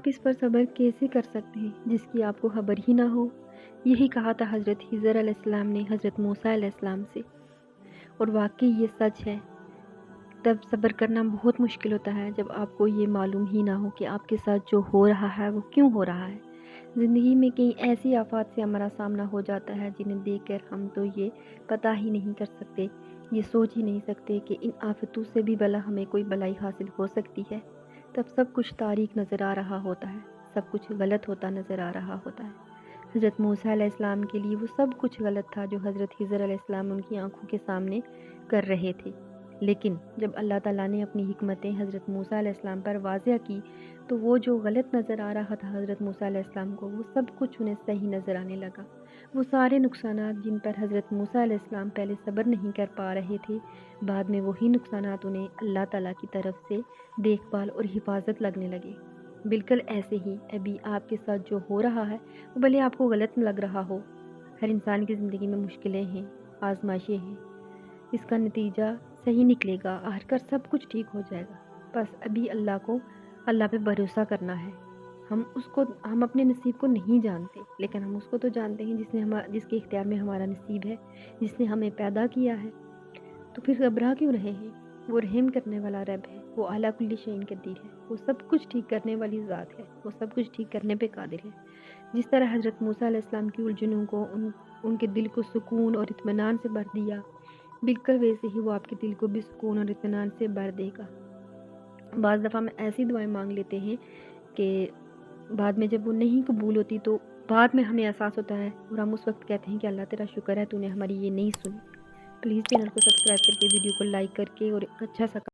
آپ اس پر صبر کیسے کر سکتے ہیں جس کی آپ کو خبر ہی نہ ہو؟ یہی کہا تھا حضرت حضر علیہ السلام نے حضرت موسیٰ علیہ السلام سے۔ اور واقعی یہ سچ ہے۔ تب صبر کرنا بہت مشکل ہوتا ہے جب آپ کو یہ معلوم ہی نہ ہو کہ آپ کے ساتھ جو ہو رہا ہے وہ کیوں ہو رہا ہے۔ زندگی میں کئی ایسی آفات سے ہمارا سامنا ہو جاتا ہے جنہیں دیکھ کر ہم تو یہ پتہ ہی نہیں کر سکتے، یہ سوچ ہی نہیں سکتے کہ ان آفتوں سے بھی بلا ہمیں کوئی بلائی حاصل ہو سکتی ہے۔ تب سب کچھ تاریخ نظر آ رہا ہوتا ہے، سب کچھ غلط ہوتا نظر آ رہا ہوتا ہے۔ حضرت موسیٰ علیہ السلام کے لیے وہ سب کچھ غلط تھا جو حضرت حضر علیہ السلام ان کی آنکھوں کے سامنے کر رہے تھے۔ لیکن جب اللہ تعالیٰ نے اپنی حکمتیں حضرت موسیٰ علیہ السلام پر واضح کی، تو وہ جو غلط نظر آ رہا تھا حضرت موسیٰ علیہ السلام کو، وہ سب کچھ انہیں صحیح نظر آنے لگا۔ وہ سارے نقصانات جن پر حضرت موسیٰ علیہ السلام پہلے صبر نہیں کر پا رہے تھے، بعد میں وہی نقصانات انہیں اللہ تعالیٰ کی طرف سے دیکھ بھال اور حفاظت لگنے لگے۔ بالکل ایسے ہی ابھی آپ کے ساتھ جو ہو رہا ہے، وہ بھلے آپ کو غلط لگ رہا ہو۔ ہر انسان کی زندگی میں مشکلیں ہیں، آزمائشیں ہیں۔ اس کا نتیجہ صحیح نکلے گا آخر کر سب کچھ ٹھیک ہو جائے گا۔ بس ابھی اللہ کو، اللہ پہ بھروسہ کرنا ہے۔ ہم اس کو، ہم اپنے نصیب کو نہیں جانتے، لیکن ہم اس کو تو جانتے ہیں جس نے ہمارا جس کے اختیار میں ہمارا نصیب ہے، جس نے ہمیں پیدا کیا ہے۔ تو پھر گھبراہ کیوں رہے ہیں؟ وہ رحم کرنے والا رب ہے، وہ اعلیٰ کلی شعین قدیر ہے۔ وہ سب کچھ ٹھیک کرنے والی ذات ہے، وہ سب کچھ ٹھیک کرنے پہ قادر ہے۔ جس طرح حضرت موسیٰ علیہ السلام کی الجھنوں کو ان ان کے دل کو سکون اور اطمینان سے بھر دیا بالکل ویسے ہی وہ آپ کے دل کو بھی سکون اور اطمینان سے بھر دے گا۔ بعض دفعہ میں ایسی دعائیں مانگ لیتے ہیں کہ بعد میں جب وہ نہیں قبول ہوتی تو بعد میں ہمیں احساس ہوتا ہے اور ہم اس وقت کہتے ہیں کہ اللہ تیرا شکر ہے، تو نے ہماری یہ نہیں سنی۔ پلیز چینل کو سبسکرائب کر کے، ویڈیو کو لائک کر کے اور اچھا سا